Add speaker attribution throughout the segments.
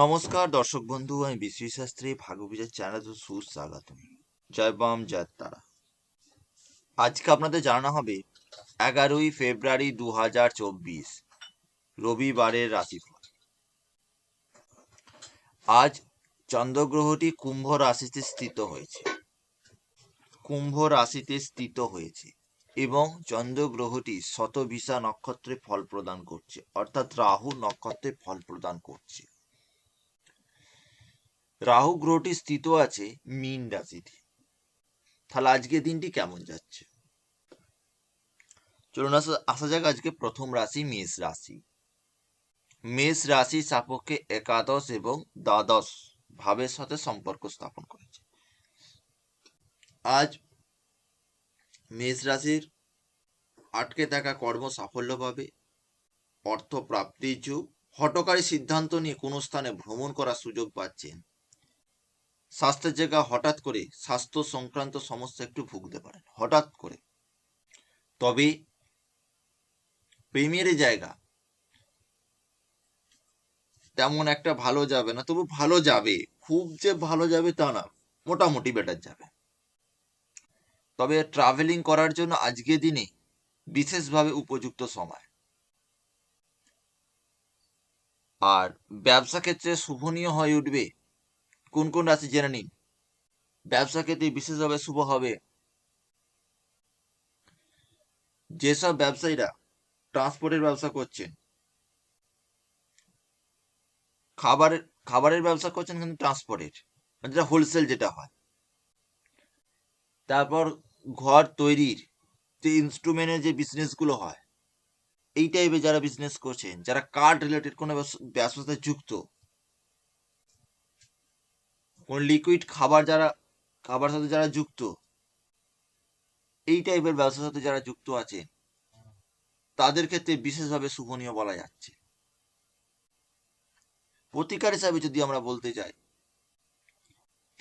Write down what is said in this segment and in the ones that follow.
Speaker 1: নমস্কার, দর্শক বন্ধু, আমি বিশ্রী শাস্ত্রী ভাগবীজের চ্যানেলে সুস্বাগত জয় বাম, জয় তারা। আজকে আপনাদের জানানো হবে, এগারোই ফেব্রুয়ারি দু হাজার চব্বিশ, রবিবারের রাশিফল। আজ চন্দ্রগ্রহটি কুম্ভ রাশিতে স্থিত হয়েছে। কুম্ভ রাশিতে স্থিত হয়েছে এবং চন্দ্রগ্রহটি শতভিসা নক্ষত্রে ফল প্রদান করছে, অর্থাৎ রাহু নক্ষত্রে ফল প্রদান করছে। রাহু গ্রহটি স্থিত আছে মীন রাশিতে। তাহলে আজকে দিনটি কেমন যাচ্ছে? চলুন আসা যাক আজকে প্রথম রাশি মেষ রাশি। মেষ রাশি সাপেক্ষে একাদশ এবং দ্বাদশ ভাবের সাথে সম্পর্ক স্থাপন করেছে। আজ মেষ রাশির আটকে থাকা কর্ম সাফল্য পাবে অর্থ প্রাপ্তির যুগ। হটকারী সিদ্ধান্ত নিয়ে কোনো স্থানে ভ্রমণ করার সুযোগ পাচ্ছেন স্বাস্থ্যের জায়গা হঠাৎ করে স্বাস্থ্য সংক্রান্ত সমস্যা একটু ভুগতে পারেন, হঠাৎ করে। তবে প্রেমের জায়গা তেমন একটা ভালো যাবে না, তবু ভালো যাবে। খুব যে ভালো যাবে তা না, মোটামুটি বেটার যাবে। তবে ট্রাভেলিং করার জন্য আজকে দিনে বিশেষভাবে উপযুক্ত সময়। আর ব্যবসা ক্ষেত্রে শুভনীয় হয়ে উঠবে কোন কোন রাশি জেনে নিন? ব্যবসা ক্ষেত্রে বিশেষভাবে শুভ হবে। যেসব ব্যবসায়ীরা ট্রান্সপোর্টের ব্যবসা করছেন, খাবারের খাবারের ব্যবসা করছেন কিন্তু ট্রান্সপোর্টের মানে যেটা হোলসেল যেটা হয়। তারপর ঘর তৈরির যে ইনস্ট্রুমেন্টের যে বিজনেসগুলো হয়, এই টাইপের যারা বিজনেস করছেন, যারা কার্ড রিলেটেড কোনো ব্যবসার সাথে যুক্ত কোন লিকুইড খাবার যারা, খাবার সাথে যারা যুক্ত, এই টাইপের ব্যবসার সাথে যারা যুক্ত আছে, তাদের ক্ষেত্রে বিশেষভাবে শুভনীয় বলা যাচ্ছে। প্রতিকার হিসাবে যদি আমরা বলতে যাই,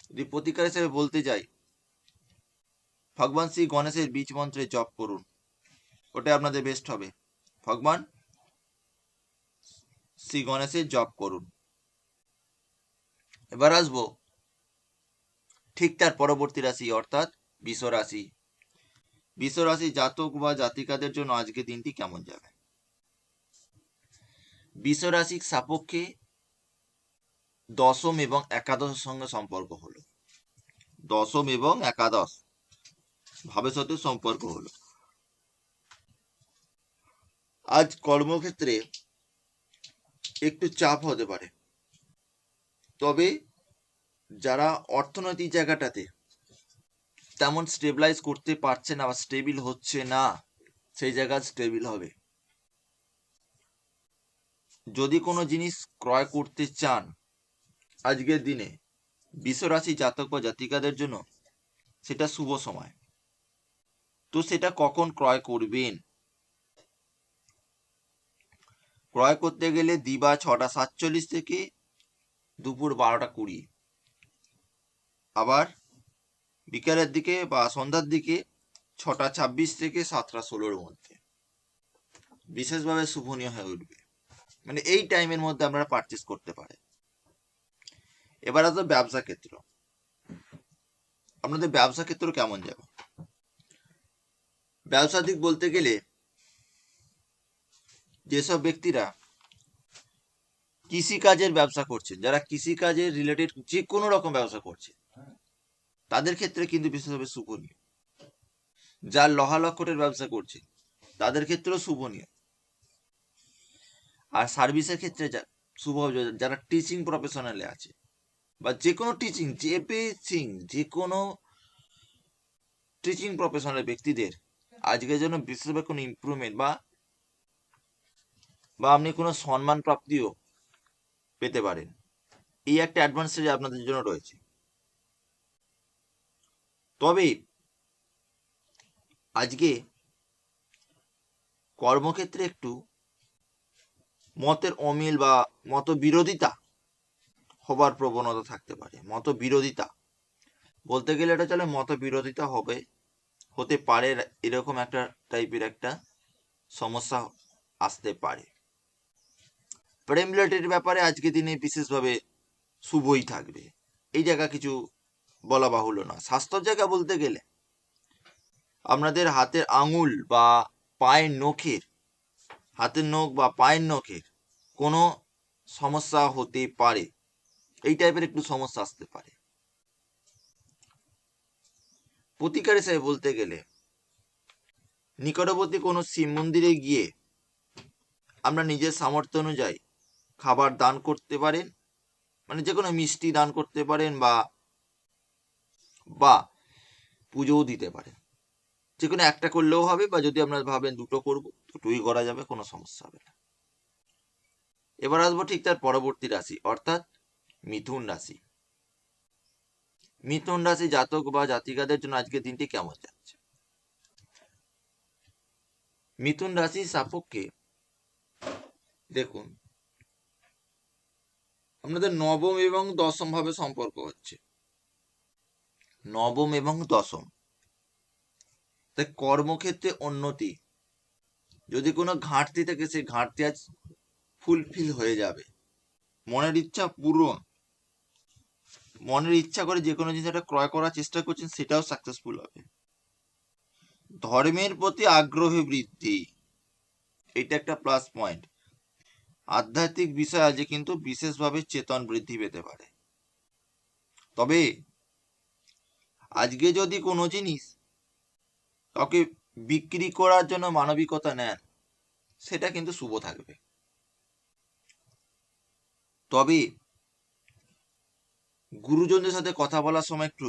Speaker 1: যদি প্রতিকার হিসাবে বলতে যাই, ভগবান শ্রী গণেশের বীজ মন্ত্রে জপ করুন ওটা আপনাদের বেস্ট হবে। ভগবান শ্রী গণেশের জপ করুন। এবার আসব ঠিক তার পরবর্তী রাশি, অর্থাৎ বিষ রাশি। বিষ রাশি জাতক বা জাতিকাদের জন্য আজকে দিনটি কেমন যাবে? বিষ রাশির সাপেক্ষে দশম এবং একাদশের সঙ্গে সম্পর্ক হলো। দশম এবং একাদশ ভাবের সাথে সম্পর্ক হলো। আজ কর্মক্ষেত্রে একটু চাপ হতে পারে। তবে যারা অর্থনৈতিক জায়গাটাতে তেমন স্টেবিলাইজ করতে পারছে না বা স্টেবিল হচ্ছে না, সেই জায়গা স্টেবিল হবে। যদি কোনো জিনিস ক্রয় করতে চান, আজকের দিনে বিশ্বরাশি জাতক বা জাতিকাদের জন্য সেটা শুভ সময়। তো সেটা কখন ক্রয় করবেন? ক্রয় করতে গেলে দিবা ছটা সাতচল্লিশ থেকে দুপুর বারোটা কুড়ি। আবার বিকালের দিকে বা সন্ধ্যার দিকে ছটা ছাব্বিশ থেকে সাতটা ষোলোর মধ্যে। বিশেষভাবে শুভনীয় হয়ে উঠবে। মানে এই টাইমের মধ্যে আপনারা পারচেস করতে পারে এবার আসবে ব্যবসা ক্ষেত্র। আপনাদের ব্যবসা ক্ষেত্র কেমন যাবে? ব্যবসা দিক বলতে গেলে যেসব ব্যক্তিরা কৃষিকাজের ব্যবসা করছেন, যারা কৃষিকাজের রিলেটেড যে কোনো রকম ব্যবসা করছে তাদের ক্ষেত্রে কিন্তু বিশেষভাবে শুভনীয়। যার লোহা ব্যবসা করছে, তাদের ক্ষেত্রেও শুভনীয়। আর সার্ভিসের ক্ষেত্রে শুভ যারা টিচিং প্রফেশনালে আছে, বা যে কোনো টিচিং যে টিচিং যে কোনো টিচিং প্রফেশনাল ব্যক্তিদের আজকের জন্য বিশেষভাবে কোনো ইম্প্রুভমেন্ট বা বা আপনি কোনো সম্মান প্রাপ্তিও পেতে পারেন। এই একটা অ্যাডভান্টেজ আপনাদের জন্য রয়েছে। তবে আজকে কর্মক্ষেত্রে একটু মতের অমিল বা মত বিরোধিতা হবার প্রবণতা থাকতে পারে। মত বিরোধিতা বলতে গেলে এটা চলে মত বিরোধিতা হবে, হতে পারে এরকম একটা টাইপের একটা সমস্যা আসতে পারে। প্রেম রিলেটেড ব্যাপারে আজকে দিনে বিশেষভাবে শুভই থাকবে। এই জায়গা কিছু বলা বাহুল্য না স্বাস্থ্যর জায়গা বলতে গেলে আপনাদের হাতের আঙুল বা পায়ের নখের, হাতের নখ বা পায়ের নখের কোনো সমস্যা হতে পারে। এই টাইপের একটু সমস্যা আসতে পারে। প্রতিকার হিসেবে বলতে গেলে নিকটবর্তী কোনো শিব মন্দিরে গিয়ে আমরা নিজের সামর্থ্য অনুযায়ী খাবার দান করতে পারেন মানে যে কোনো মিষ্টি দান করতে পারেন বা বা পুজোও দিতে পারেন যে কোনো একটা করলেও হবে বা যদি আপনারা ভাবেন দুটো করব দুটোই করা যাবে, কোনো সমস্যা হবে না। এবার আসব ঠিক তার পরবর্তী রাশি, অর্থাৎ মিথুন রাশি। মিথুন রাশি জাতক বা জাতিকাদের জন্য আজকে দিনটি কেমন যাচ্ছে? মিথুন রাশির সাপেক্ষে দেখুন, আপনাদের নবম এবং দশম ভাবে সম্পর্ক হচ্ছে। নবম এবং দশম। তাই কর্মক্ষেত্রে উন্নতি। যদি কোনো ঘাটতি থাকে, সেই ঘাটতি আজ ফুলফিল হয়ে যাবে। মনের ইচ্ছা পূরণ। মনের ইচ্ছা করে যে কোনো জিনিস একটা ক্রয় করার চেষ্টা করছেন, সেটাও সাকসেসফুল হবে। ধর্মের প্রতি আগ্রহ বৃদ্ধি এটা একটা প্লাস পয়েন্ট আধ্যাত্মিক বিষয় আজকে কিন্তু বিশেষভাবে চেতন বৃদ্ধি পেতে পারে। তবে আজকে যদি কোনো জিনিস কাউকে বিক্রি করার জন্য মানবিকতা নেন, সেটা কিন্তু শুভ থাকবে। তবে গুরুজনদের সাথে কথা বলার সময় একটু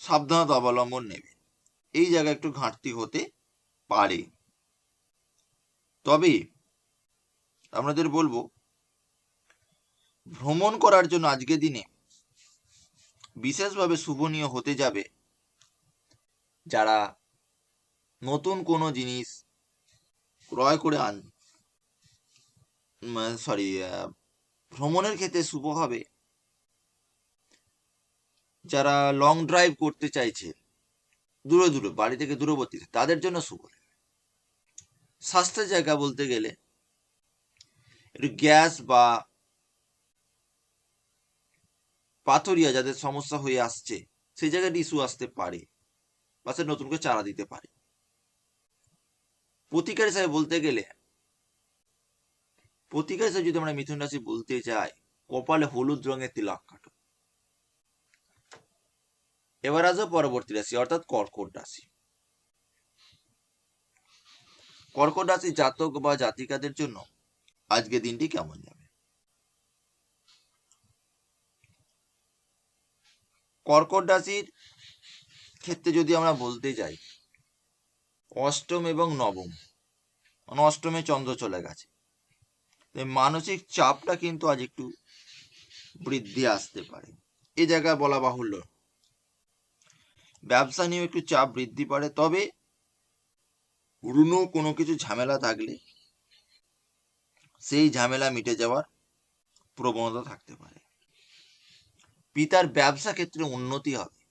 Speaker 1: সাবধানতা অবলম্বন নেবে এই জায়গায় একটু ঘাটতি হতে পারে। তবে আপনাদের বলব, ভ্রমণ করার জন্য আজকের দিনে বিশেষভাবে শুভনীয় হতে যাবে। যারা নতুন কোনো জিনিস ক্রয় করে আন সরি ভ্রমণের ক্ষেত্রে শুভ হবে। যারা লং ড্রাইভ করতে চাইছে, দূরে দূরে, বাড়ি থেকে দূরবর্তী, তাদের জন্য শুভ। স্বাস্থ্যের জায়গা বলতে গেলে, একটু গ্যাস বা পাথরিয়া যাদের সমস্যা হয়ে আসছে, সেই জায়গায় ইস্যু আসতে পারে বা সে নতুন করে চারা দিতে পারে। প্রতিকার হিসাবে বলতে গেলে, প্রতিকার হিসাবে যদি আমরা মিথুন রাশি বলতে যাই, কপালে হলুদ রঙের তিলক কাটো। এবার আসব পরবর্তী রাশি, অর্থাৎ কর্কট রাশি। কর্কট রাশি জাতক বা জাতিকাদের জন্য আজকে দিনটি কেমন যাবে কর্কট রাশির ক্ষেত্রে যদি আমরা বলতে যাই, অষ্টম এবং নবম মানে অষ্টমে চন্দ্র চলে গেছে। মানসিক চাপটা কিন্তু আজ একটু বৃদ্ধি আসতে পারে। এ জায়গায় বলা বাহুল্য ব্যবসা নিয়েও একটু চাপ বৃদ্ধি পারে, তবে পুরনো কোনো কিছু ঝামেলা থাকলে সেই ঝামেলা মিটে যাওয়ার প্রবণতা থাকতে পারে। পিতার ব্যবসা ক্ষেত্রে উন্নতি হবে।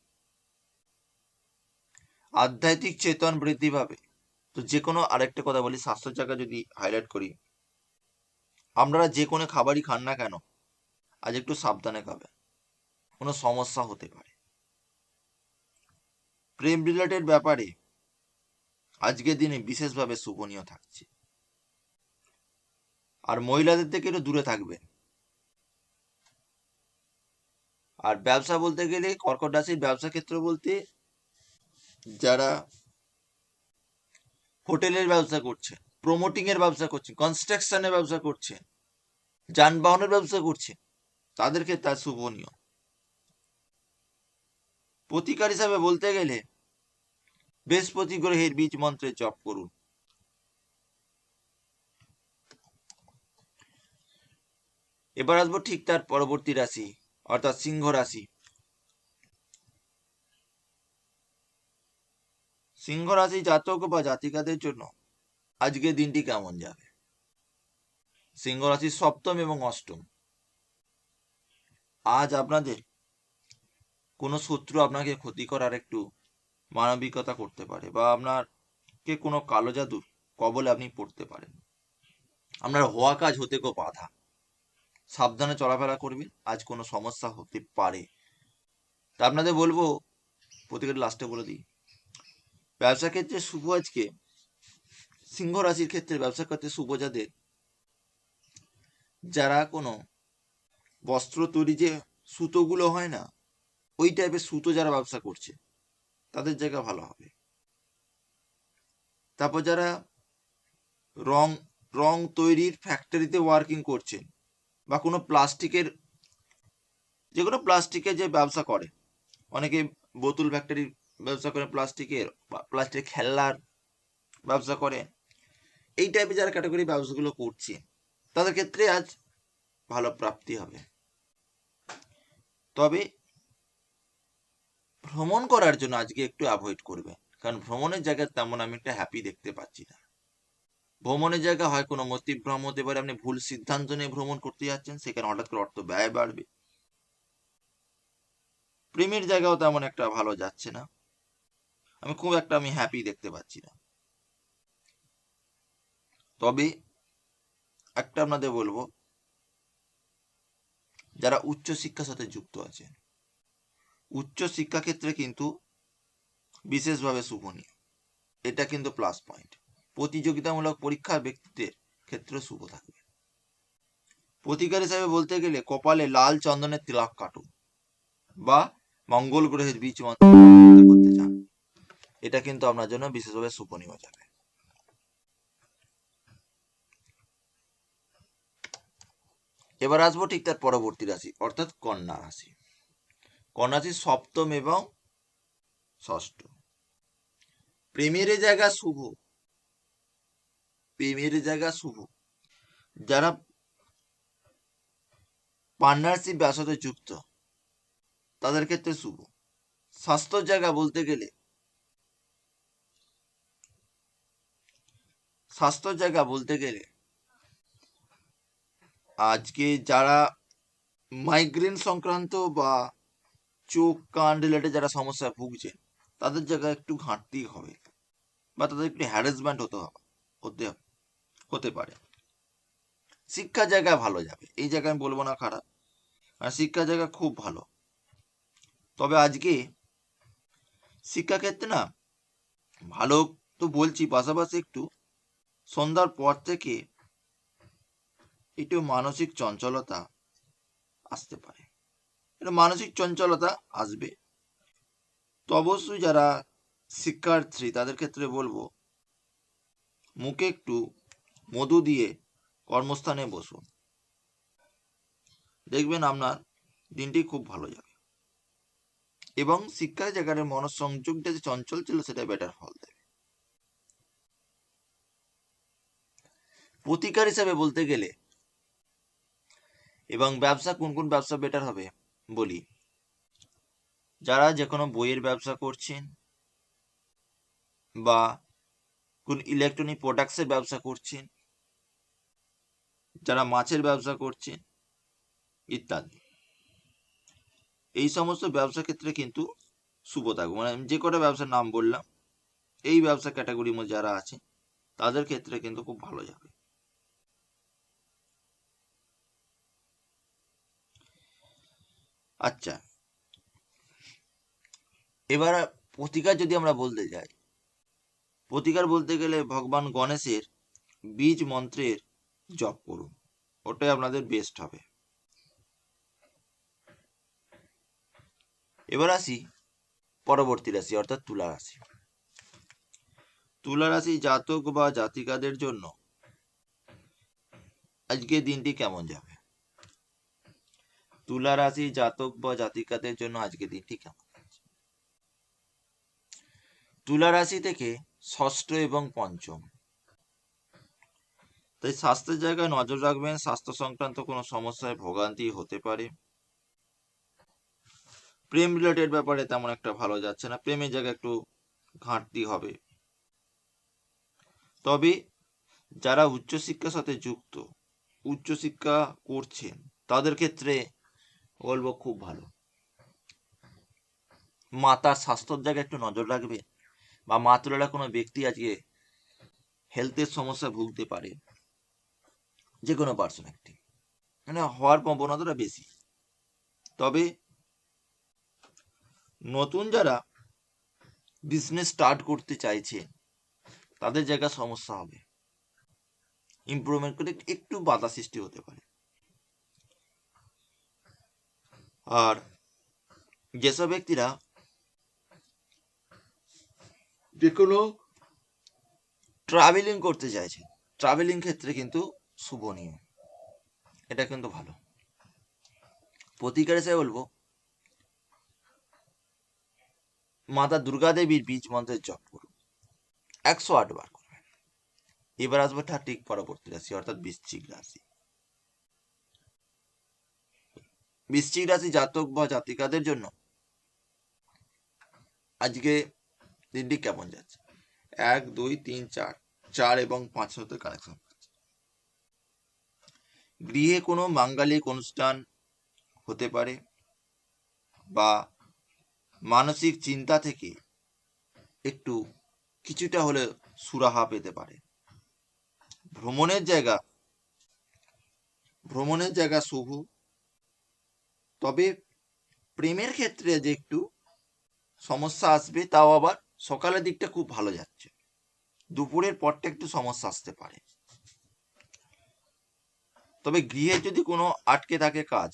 Speaker 1: আধ্যাত্মিক চেতন বৃদ্ধি পাবে। তো যে কোনো আরেকটা কথা বলি স্বাস্থ্য জায়গা যদি হাইলাইট করি। আপনারা যে কোনো খাবারই খান না কেন, আজ একটু সাবধানে খাবেন। কোনো সমস্যা হতে পারে। প্রেম রিলেটেড ব্যাপারে আজকের দিনে বিশেষভাবে শুভনীয় থাকছে। আর মহিলাদের থেকে একটু দূরে থাকবেন। আর ব্যবসা বলতে গেলে কর্কট রাশির ব্যবসা ক্ষেত্র বলতে যারা হোটেলের ব্যবসা করছে প্রমোটিং এর ব্যবসা করছে কনস্ট্রাকশনের ব্যবসা করছে, যানবাহনের ব্যবসা করছে, তাদের ক্ষেত্রে তার শুভনীয় প্রতিকার হিসাবে বলতে গেলে বৃহস্পতি গ্রহের বীজ মন্ত্রে জপ করুন। এবার আসব ঠিক তার পরবর্তী রাশি অর্থাৎ সিংহ রাশি। সিংহ রাশি জাতক বা জাতিকাদের জন্য আজকে দিনটি কেমন যাবে? সিংহ রাশি সপ্তম এবং অষ্টম। আজ আপনাদের কোনো শত্রু আপনাকে ক্ষতি করার একটু মানবিকতা করতে পারে বা আপনার কে কোনো কালো জাদুর কবলে আপনি পড়তে পারেন। আপনার হওয়া কাজ হতে কো বাধা। সাবধানে চলাফেরা করবেন আজ কোনো সমস্যা হতে পারে। তা আপনাদের বলব প্রত্যেকের লাস্টে বলে দিই। ব্যবসা ক্ষেত্রে শুভ আজকে। সিংহ রাশির ক্ষেত্রে ব্যবসা ক্ষেত্রে শুভ যাদের, যারা কোনো বস্ত্র তৈরি যে সুতোগুলো হয় না, ওই টাইপের সুতো যারা ব্যবসা করছে, তাদের জায়গা ভালো হবে। তারপর যারা রং রং তৈরির ফ্যাক্টরিতে ওয়ার্কিং করছেন বা কোনো প্লাস্টিকের, যে কোনো প্লাস্টিকের যে ব্যবসা করে, অনেকে বোতল ফ্যাক্টরির ব্যবসা করে প্লাস্টিকের প্লাস্টিকের খেলনার ব্যবসা করে, এই টাইপের যারা ক্যাটাগরি ব্যবসাগুলো করছে, তাদের ক্ষেত্রে আজ ভালো প্রাপ্তি হবে। তবে ভ্রমণ করার জন্য আজকে একটু অ্যাভয়েড করবে, কারণ ভ্রমণের জায়গায় তেমন আমি একটা হ্যাপি দেখতে পাচ্ছি না। ভ্রমণের জায়গা হয়, কোনো মস্তিভ্রম হতে পারে, আপনি ভুল সিদ্ধান্ত নিয়ে ভ্রমণ করতে যাচ্ছেন, সেখানে হঠাৎ করে অর্থ ব্যয় বাড়বে। প্রেমের জায়গাও তেমন একটা ভালো যাচ্ছে না। আমি খুব একটা আমি হ্যাপি দেখতে পাচ্ছি না। তবে একটা আপনাদের বলব, যারা উচ্চ শিক্ষার সাথে যুক্ত আছে উচ্চ শিক্ষা ক্ষেত্রে কিন্তু বিশেষভাবে শুভনীয়। এটা কিন্তু প্লাস পয়েন্ট প্রতিযোগিতামূলক পরীক্ষার ব্যক্তিদের ক্ষেত্রে শুভ থাকবে। প্রতিকার হিসাবে বলতে গেলে কপালে লাল চন্দনের তিলক কাটুন বা মঙ্গল গ্রহের বীজ করতে চান। এটা কিন্তু আপনার জন্য বিশেষভাবে শুভনীয় যাবে এবার আসব ঠিক তার পরবর্তী রাশি, অর্থাৎ কন্যা রাশি। কন্যা রাশি সপ্তম এবং ষষ্ঠ। প্রেমের জায়গা শুভ প্রেমের জায়গা শুভ। যারা পার্টনারশিপ ব্যবসাতে যুক্ত, তাদের ক্ষেত্রে শুভ। স্বাস্থ্য জায়গা বলতে গেলে, স্বাস্থ্য জায়গা বলতে গেলে, আজকে যারা মাইগ্রেন সংক্রান্ত বা চোখ, কান রিলেটেড যারা সমস্যায় ভুগছে, তাদের জায়গায় একটু ঘাটতি হবে বা তাদের একটু হ্যারাসমেন্ট হতে হবে, হতে হতে পারে। শিক্ষা জায়গায় ভালো যাবে। এই জায়গায় আমি বলব না খারাপ। আর শিক্ষা জায়গা খুব ভালো। তবে আজকে শিক্ষাক্ষেত্রে না, ভালো তো বলছি, পাশাপাশি একটু সন্ধ্যার পর থেকে একটু মানসিক চঞ্চলতা আসতে পারে। এটা মানসিক চঞ্চলতা আসবে। তো অবশ্যই যারা শিক্ষার্থী, তাদের ক্ষেত্রে বলব, মুখে একটু মধু দিয়ে কর্মস্থানে বসুন। দেখবেন আপনার দিনটি খুব ভালো যাবে। এবং শিক্ষার জায়গার মনঃসংযোগটা যে চঞ্চল ছিল, সেটা বেটার ফল দেবে। প্রতিকার হিসাবে বলতে গেলে, এবং ব্যবসা কোন কোন ব্যবসা বেটার হবে বলি। যারা যে কোনো বইয়ের ব্যবসা করছেন বা কোন ইলেকট্রনিক প্রোডাক্টসের ব্যবসা করছেন যারা মাছের ব্যবসা করছে, ইত্যাদি। এই সমস্ত ব্যবসা ক্ষেত্রে কিন্তু শুভ থাকবে। মানে আমি যে কটা ব্যবসার নাম বললাম, এই ব্যবসা ক্যাটাগরির মধ্যে যারা আছে, তাদের ক্ষেত্রে কিন্তু খুব ভালো যাবে। আচ্ছা এবার প্রতিকার যদি আমরা বলতে যাই, প্রতিকার বলতে গেলে ভগবান গণেশের বীজ মন্ত্রের জপ করুন। ওটাই আপনাদের বেস্ট হবে। এবার আসি পরবর্তী রাশি, অর্থাৎ তুলা রাশি। তুলা রাশি জাতক বা জাতিকাদের জন্য আজকে দিনটি কেমন যাবে? তুলা রাশি জাতক বা জাতিকাদের জন্য আজকে দিনটি কেমন তুলা রাশি থেকে ষষ্ঠ এবং পঞ্চম। তাই স্বাস্থ্যের জায়গায় নজর রাখবেন। স্বাস্থ্য সংক্রান্ত কোনো সমস্যায় ভোগান্তি হতে পারে। প্রেম রিলেটেড ব্যাপারে তেমন একটা ভালো যাচ্ছে না। প্রেমের জায়গায় একটু ঘাটতি হবে। তবে যারা উচ্চশিক্ষার সাথে যুক্ত, উচ্চশিক্ষা করছেন, তাদের ক্ষেত্রে বলব খুব ভালো। মাতার স্বাস্থ্যর জায়গায় একটু নজর রাখবে বা মাতৃরা কোনো ব্যক্তি আজকে হেলথের সমস্যা ভুগতে পারে। যে কোনো একটি। মানে হওয়ার প্রবণতাটা বেশি। তবে নতুন যারা বিজনেস স্টার্ট করতে চাইছে, তাদের জায়গায় সমস্যা হবে। ইমপ্রুভমেন্ট করে একটু বাধা সৃষ্টি হতে পারে। আর যেসব ব্যক্তিরা যে কোনো ট্রাভেলিং করতে চাইছে ট্রাভেলিং ক্ষেত্রে কিন্তু শুভ নিয়ম এটা কিন্তু ভালো। প্রতিকার হিসেবে বলব, মাতা দুর্গা দেবীর বীজ মন্ত্রের জপ করুন। একশো আট বার করবেন। এবার আসব ঠিক পরবর্তী রাশি, অর্থাৎ বৃশ্চিক রাশি। বৃশ্চিক রাশি জাতক বা জাতিকাদের জন্য আজকে দিনটি কেমন যাচ্ছে? এক, দুই, তিন, চার। চার এবং পাঁচ হতে কালেকশন গৃহে কোনো মাঙ্গালিক অনুষ্ঠান হতে পারে বা মানসিক চিন্তা থেকে একটু কিছুটা হলে সুরাহা পেতে পারে। ভ্রমণের জায়গা ভ্রমণের জায়গা শুভ। তবে প্রেমের ক্ষেত্রে যে একটু সমস্যা আসবে, তাও আবার সকালের দিকটা খুব ভালো যাচ্ছে। দুপুরের পরটা একটু সমস্যা আসতে পারে। তবে গৃহে যদি কোনো আটকে থাকে কাজ,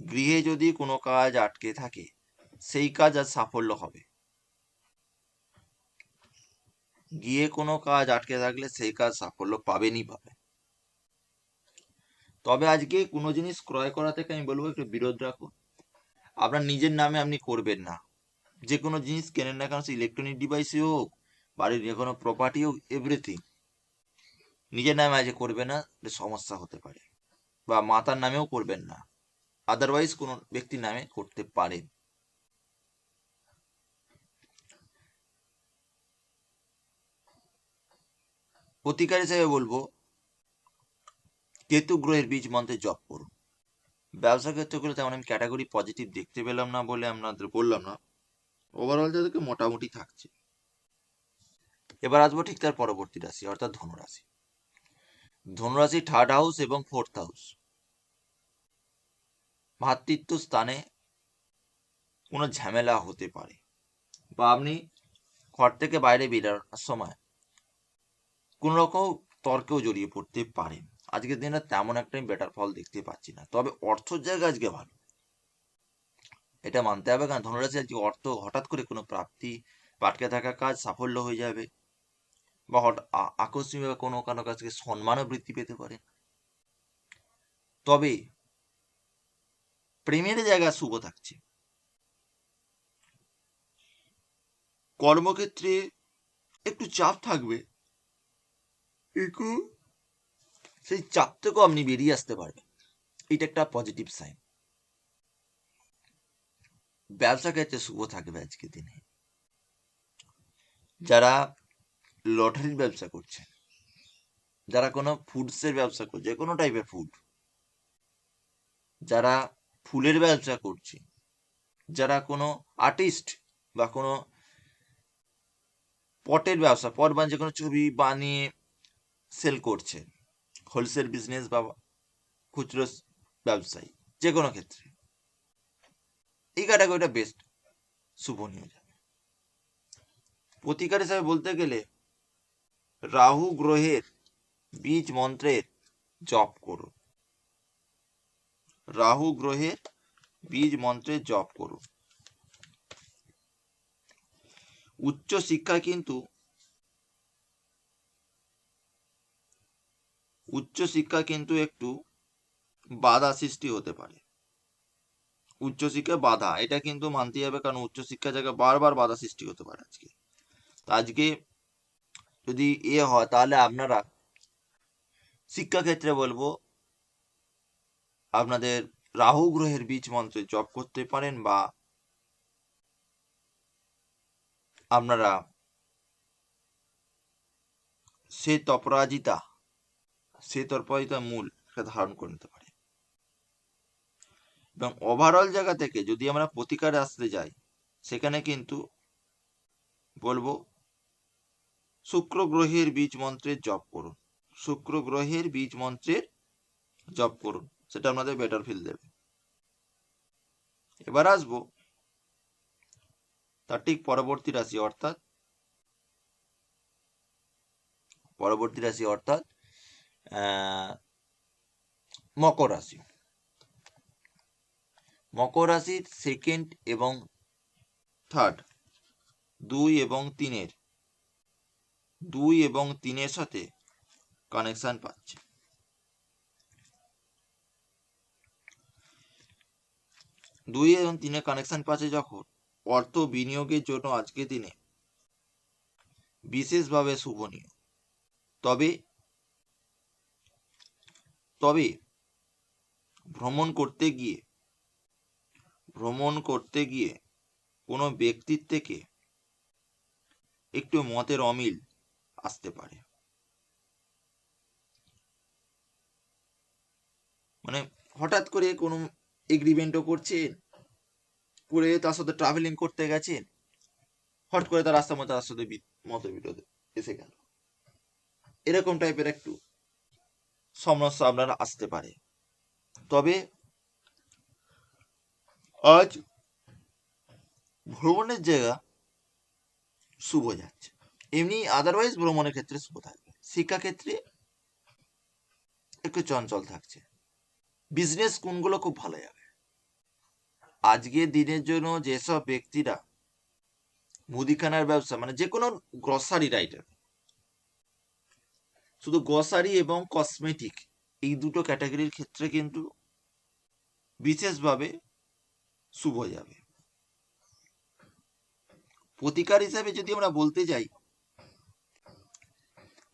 Speaker 1: গৃহে যদি কোনো কাজ আটকে থাকে, সেই কাজ আর সাফল্য হবে। গিয়ে কোনো কাজ আটকে থাকলে সেই কাজ সাফল্য পাবেনই পাবে। তবে আজকে কোনো জিনিস ক্রয় করা থেকে আমি বলব একটু বিরোধ রাখুন আপনার নিজের নামে আপনি করবেন না। যে কোনো জিনিস কেনেন না কেন, সে ইলেকট্রনিক ডিভাইসই হোক, বাড়ির যে কোনো প্রপার্টি হোক এভরিথিং নিজের নামে আজ করবে না সমস্যা হতে পারে। বা মাতার নামেও করবেন না। আদারওয়াইজ কোনো ব্যক্তির নামে করতে পারেন প্রতিকার হিসেবে বলব, কেতু গ্রহের বীজ মন্ত্রে জপ করুন। ব্যবসা ক্ষেত্রগুলো তেমন আমি ক্যাটাগরি পজিটিভ দেখতে পেলাম না বলে আপনাদের বললাম না। ওভারঅল যাদেরকে মোটামুটি থাকছে। এবার আসব ঠিক তার পরবর্তী রাশি, অর্থাৎ ধনুরাশি ধনুরাশি থার্ড হাউস এবং ফোর্থ হাউস ভাতৃত্ব স্থানে কোনো ঝামেলা হতে পারে বা আপনি ঘর থেকে বাইরে বেরোনোর সময় কোন রকম তর্কেও জড়িয়ে পড়তে পারেন আজকের দিনে তেমন একটা বেটার ফল দেখতে পাচ্ছি না। তবে অর্থর জায়গা আজকে ভালো। এটা মানতে হবে কারণ ধনুরাশি আজকে অর্থ হঠাৎ করে কোনো প্রাপ্তি পাটকে থাকা কাজ সাফল্য হয়ে যাবে। বা হঠাৎ আকস্মিকভাবে কোনো কারও কাছ থেকে সম্মানও বৃদ্ধি পেতে পারে। তবে প্রেমের জায়গা শুভ থাকছে। কর্মক্ষেত্রে একটু চাপ থাকবে। একটু সেই চাপ থেকেও আপনি বেরিয়ে আসতে পারবেন। এটা একটা পজিটিভ সাইন ব্যবসা ক্ষেত্রে শুভ থাকবে আজকের দিনে। যারা লটারির ব্যবসা করছে যারা কোনো ফুডসের ব্যবসা করছে কোনো টাইপের ফুড যারা ফুলের ব্যবসা করছে যারা কোনো আর্টিস্ট বা কোনো পটের ব্যবসা, পট বানিয়ে কোনো ছবি বানিয়ে সেল করছে হোলসেল বিজনেস বা খুচরো ব্যবসায়ী, যে কোনো ক্ষেত্রে। এই ক্যাটাগরিটা বেস্ট শুভ নিয়ে যাবে প্রতিকার হিসাবে বলতে গেলে রাহু গ্রহের বীজ মন্ত্রের জপ করুন। রাহু গ্রহের বীজ মন্ত্রের জপ করুন। উচ্চ শিক্ষা কিন্তু উচ্চ শিক্ষা কিন্তু একটু বাধা সৃষ্টি হতে পারে। উচ্চশিক্ষা বাধা, এটা কিন্তু মানতেই হবে কারণ উচ্চশিক্ষা জায়গায় বারবার বাধা সৃষ্টি হতে পারে আজকে। আজকে যদি এ হয়, তাহলে আপনারা শিক্ষাক্ষেত্রে বলব, আপনাদের রাহু গ্রহের বীজ মন্ত্রে জপ করতে পারেন বা আপনারা সে তপরাজিতা সে তপরাজিতা মূল ধারণ করে নিতে পারে এবং ওভারঅল জায়গা থেকে যদি আমরা প্রতিকারে আসতে যাই, সেখানে কিন্তু বলব শুক্র গ্রহের বীজ মন্ত্রের জপ করুন। শুক্র গ্রহের বীজ মন্ত্রের জব করুন। সেটা আপনাদের বেটার ফিল দেবে। এবার আসব তার ঠিক পরবর্তী রাশি অর্থাৎ, পরবর্তী রাশি অর্থাৎ মকর রাশি। মকর রাশির সেকেন্ড এবং থার্ড দুই এবং তিনের দুই এবং তিনের সাথে কানেকশন পাচ্ছে। দুই এবং তিনের কানেকশন পাচ্ছে যখন অর্থ বিনিয়োগের জন্য আজকের দিনে বিশেষভাবে শুভনীয়। তবে তবে ভ্রমণ করতে গিয়ে, ভ্রমণ করতে গিয়ে কোনো ব্যক্তির থেকে একটু মতের অমিল আসতে পারে। মানে হঠাৎ করে কোনো এগ্রিমেন্টও করছেন করে তার সাথে ট্রাভেলিং করতে গেছেন হট করে তার রাস্তার মধ্যে তার সাথে মতবিরোধ এসে গেল। এরকম টাইপের একটু সমস্যা আপনার আসতে পারে। তবে আজ ভ্রমণের জায়গা শুভ যাচ্ছে। এমনি আদারওয়াইজ ভ্রমণের ক্ষেত্রে শুভ থাকবে। শিক্ষাক্ষেত্রে একটু চঞ্চল থাকছে। বিজনেস কোনগুলো খুব ভালো যাবে। আজকের দিনের জন্য যেসব ব্যক্তিরা মুদিখানার ব্যবসা মানে যে কোনো গ্রসারির আইটেম শুধু গ্রসারি এবং কসমেটিক এই দুটো ক্যাটাগরির ক্ষেত্রে কিন্তু বিশেষভাবে শুভ যাবে। প্রতিকার হিসাবে যদি আমরা বলতে যাই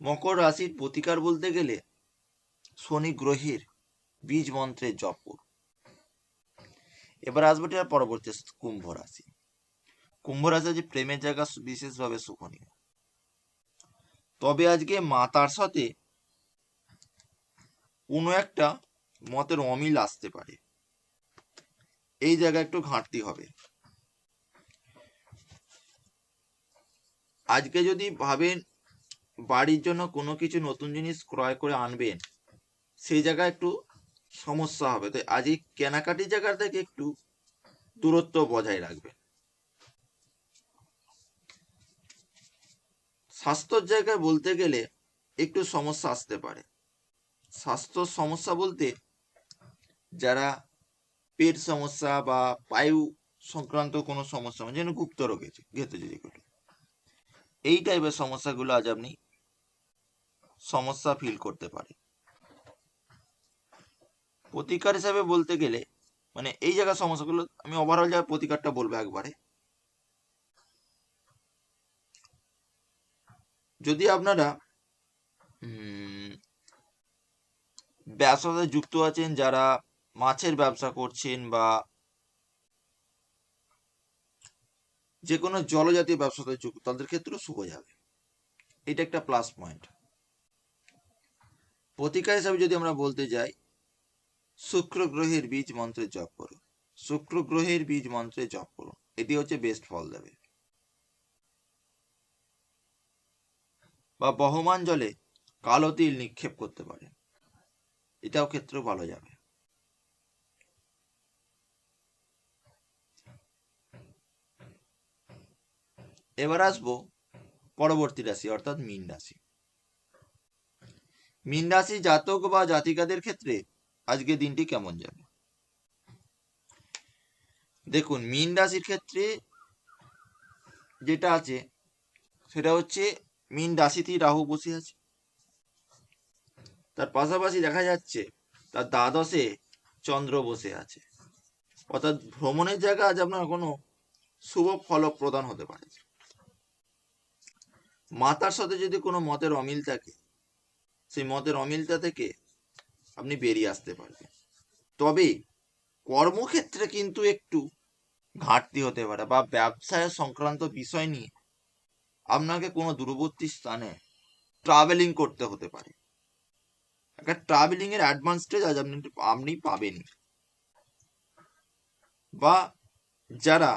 Speaker 1: মকর রাশির প্রতিকার বলতে গেলে শনি গ্রহের বীজ মন্ত্রের জপ করুন এবার আসব পরবর্তী কুম্ভ রাশি। কুম্ভ রাশি যে প্রেমের জায়গা বিশেষভাবে শুভনীয়। তবে আজকে মাতার সাথে কোনো একটা মতের অমিল আসতে পারে। এই জায়গা একটু ঘাটতি হবে। আজকে যদি ভাবেন বাড়ির জন্য কোনো কিছু নতুন জিনিস ক্রয় করে আনবেন, সেই জায়গায় একটু সমস্যা হবে। তো আজ এই কেনাকাটির জায়গা থেকে একটু দূরত্ব বজায় রাখবেন। স্বাস্থ্যর জায়গায় বলতে গেলে একটু সমস্যা আসতে পারে। স্বাস্থ্য সমস্যা বলতে যারা পেট সমস্যা বা পায়ু সংক্রান্ত কোনো সমস্যা, যেন গুপ্ত রোগ যেগুলো, এই টাইপের সমস্যাগুলো আজ আপনি সমস্যা ফিল করতে পারে। প্রতিকার হিসাবে বলতে গেলে মানে এই জায়গার সমস্যাগুলো, আমি ওভারঅল যা প্রতিকারটা বলব একবারে। যদি আপনারা সাথে যুক্ত আছেন, যারা মাছের ব্যবসা করছেন বা যে কোনো জলজাতীয় ব্যবসার সাথে যুক্ত, তাদের ক্ষেত্রেও শুভ যাবে। এটা একটা প্লাস পয়েন্ট প্রতিকার হিসাবে যদি আমরা বলতে যাই, শুক্র গ্রহের বীজ মন্ত্রে জপ করুন। শুক্র গ্রহের বীজ মন্ত্রে জপ করুন। এটি হচ্ছে বেস্ট ফল দেবে। বা বহমান জলে কালো তিল নিক্ষেপ করতে পারেন। এটাও ক্ষেত্রেও ভালো যাবে। এবার আসব পরবর্তী রাশি, অর্থাৎ মীন রাশি। মীন রাশি জাতক বা জাতিকাদের ক্ষেত্রে আজকে দিনটি কেমন যাবে? দেখুন, মীন রাশির ক্ষেত্রে যেটা আছে, সেটা হচ্ছে মীন রাশিতেই রাহু বসে আছে। তার পাশাপাশি দেখা যাচ্ছে, তার দ্বাদশে চন্দ্র বসে আছে। অর্থাৎ ভ্রমণের জায়গা আজ আপনার কোনো শুভ ফল প্রদান হতে পারে মাতার সাথে যদি কোনো মতের অমিল থাকে সেই মতের অমিলতা থেকে আপনি বেরিয়ে আসতে পারবেন। তবে কর্মক্ষেত্রে কিন্তু একটু ঘাটতি হতে পারে বা ব্যবসায় সংক্রান্ত বিষয় নিয়ে আপনাকে কোনো দূরবর্তী স্থানে ট্রাভেলিং করতে হতে পারে। একটা ট্রাভেলিং এর অ্যাডভান্স স্টেজ আজ আপনি আপনি পাবেন। বা যারা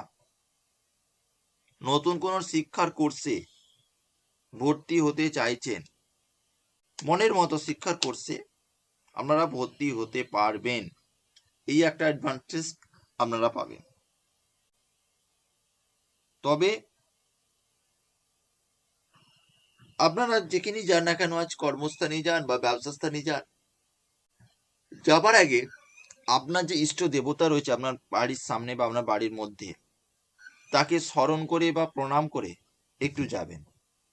Speaker 1: নতুন কোন শিক্ষার কোর্সে ভর্তি হতে চাইছেন মনের মতো শিক্ষার কোর্সে আপনারা ভর্তি হতে পারবেন। এই একটা অ্যাডভান্টেজ আপনারা পাবেন। তবে আপনারা যেখানেই যান না কেন, আজ কর্মস্থানে যান বা ব্যবসা স্থানে যান, যাবার আগে আপনার যে ইষ্ট দেবতা রয়েছে আপনার বাড়ির সামনে বা আপনার বাড়ির মধ্যে, তাকে স্মরণ করে বা প্রণাম করে একটু যাবেন।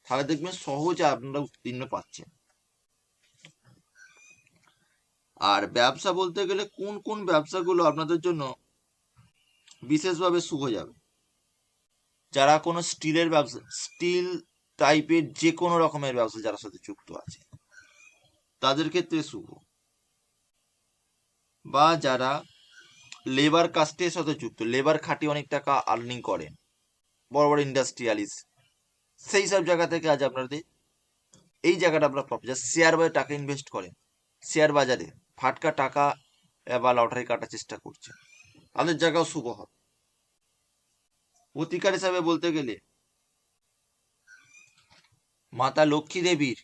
Speaker 1: তাহলে দেখবেন সহজে আপনারা উত্তীর্ণ পাচ্ছেন। আর ব্যবসা বলতে গেলে কোন কোন ব্যবসাগুলো আপনাদের জন্য বিশেষভাবে শুভ যাবে? যারা কোনো স্টিলের ব্যবসা, স্টিল টাইপের যে কোনো রকমের ব্যবসা যারা সাথে যুক্ত আছে, তাদের ক্ষেত্রে শুভ বা যারা লেবার কাস্টের সাথে যুক্ত লেবার খাটিয়ে অনেক টাকা আর্নিং করেন, বড় বড় ইন্ডাস্ট্রিয়ালিস্ট সেই সব জায়গা থেকে আজ আপনাদের, এই জায়গাটা আপনার প্রফিট শেয়ার বাজারে টাকা ইনভেস্ট করেন শেয়ার বাজারে ফাটকা টাকা বা লটারি কাটার চেষ্টা করছে। তাদের জায়গাও শুভ হবে প্রতিকার হিসাবে বলতে গেলে, মাতা লক্ষ্মী দেবীর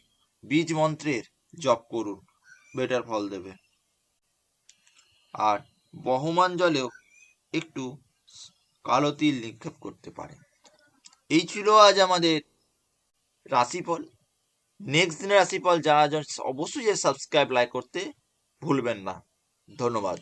Speaker 1: বীজ মন্ত্রের জপ করুন, বেটার ফল দেবে। আর বহমান জলেও একটু কালো তিল নিক্ষেপ করতে পারে এই ছিল আজ আমাদের রাশিফল। নেক্সট দিনের রাশিফল জন্য অবশ্যই সাবস্ক্রাইব, লাইক করতে ভুলবেন না। ধন্যবাদ।